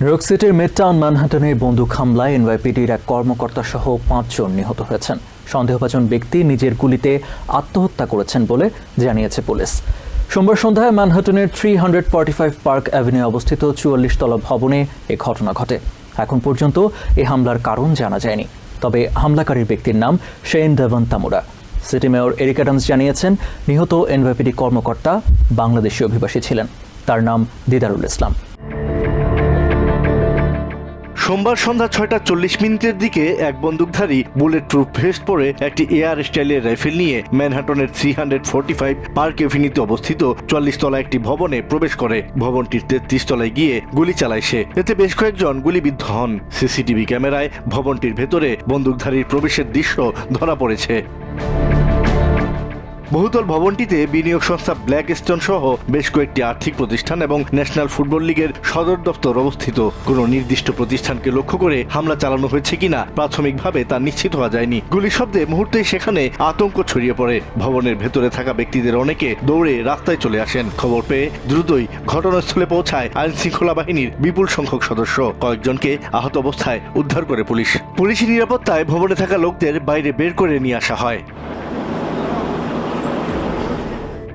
New York সিটির Midtown ম্যানহাটনে বন্দুক হামলায় এনওয়াইপিডির এক কর্মকর্তা সহ পাঁচজন নিহত হয়েছেন। সন্দেহভাজন ব্যক্তি নিজের গুলিতে আত্মহত্যা করেছেন বলে জানিয়েছে পুলিশ। সোমবার সন্ধ্যায় ম্যানহাটনের three hundred forty five park avenue অবস্থিত চুয়াল্লিশ তলা ভবনে এ ঘটনা ঘটে। এখন পর্যন্ত এই হামলার কারণ জানা যায়নি। তবে হামলাকারীর ব্যক্তির নাম Shane Devon Tamura. City mayor Eric Adams জানিয়েছেন, নিহত এনওয়াইপিডি কর্মকর্তা বাংলাদেশি অভিবাসী ছিলেন। তার নাম দিদারুল ইসলাম। সোমবার সন্ধ্যা ছয়টা চল্লিশ মিনিটের দিকে এক বন্দুকধারী বুলেট প্রুফ ভেস্ট পরে একটি এয়ার স্টাইলের রাইফেল নিয়ে ম্যানহাটনের three hundred forty five park এভিনিউতে অবস্থিত চুয়াল্লিশ তলা একটি ভবনে প্রবেশ করে। ভবনটির তেত্রিশ তলায় গিয়ে গুলি চালায় সে। এতে বেশ কয়েকজন গুলিবিদ্ধ হন। সিসিটিভি ক্যামেরায় ভবনটির ভেতরে বন্দুকধারীর প্রবেশের দৃশ্য ধরা পড়েছে। বহুতল ভবনটিতে বিনিয়োগ সংস্থা ব্ল্যাক স্টোন সহ বেশ কয়েকটি আর্থিক প্রতিষ্ঠান এবং ন্যাশনাল ফুটবল লিগের সদর দপ্তর অবস্থিত। কোনো নির্দিষ্ট প্রতিষ্ঠানকে লক্ষ্য করে হামলা চালানো হয়েছে কিনা প্রাথমিকভাবে তা নিশ্চিত হওয়া যায়নি। গুলি শব্দে মুহূর্তেই সেখানে আতঙ্ক ছড়িয়ে পড়ে। ভবনের ভেতরে থাকা ব্যক্তিদের অনেকে দৌড়ে রাস্তায় চলে আসেন। খবর পেয়ে দ্রুতই ঘটনাস্থলে পৌঁছায় আইন শৃঙ্খলা বাহিনীর বিপুল সংখ্যক সদস্য। কয়েকজনকে আহত অবস্থায় উদ্ধার করে পুলিশ। পুলিশি নিরাপত্তায় ভবনে থাকা লোকদের বাইরে বের করে নিয়ে আসা হয়।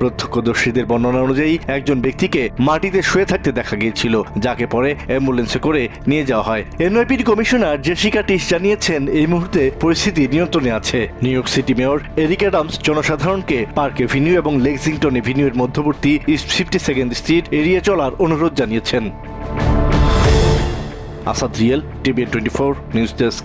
প্রত্যক্ষদর্শীদের বর্ণনা অনুযায়ী একজন ব্যক্তিকে মাটিতে শুয়ে থাকতে দেখা গিয়েছিল, যাকে পরে অ্যাম্বুলেন্সে করে নিয়ে যাওয়া হয়। এনওয়াইপিডি কমিশনার জেসিকা টিস জানিয়েছেন, এই মুহূর্তে পরিস্থিতি নিয়ন্ত্রণে আছে। New York City mayor Eric Adams জনসাধারণকে পার্ক এভিনিউ এবং লেক্সিংটন এভিনিউয়ের মধ্যবর্তী ইস্ট ফিফটি সেকেন্ড স্ট্রিট এড়িয়ে চলার অনুরোধ জানিয়েছেন। Asad real, TV twenty four news desk.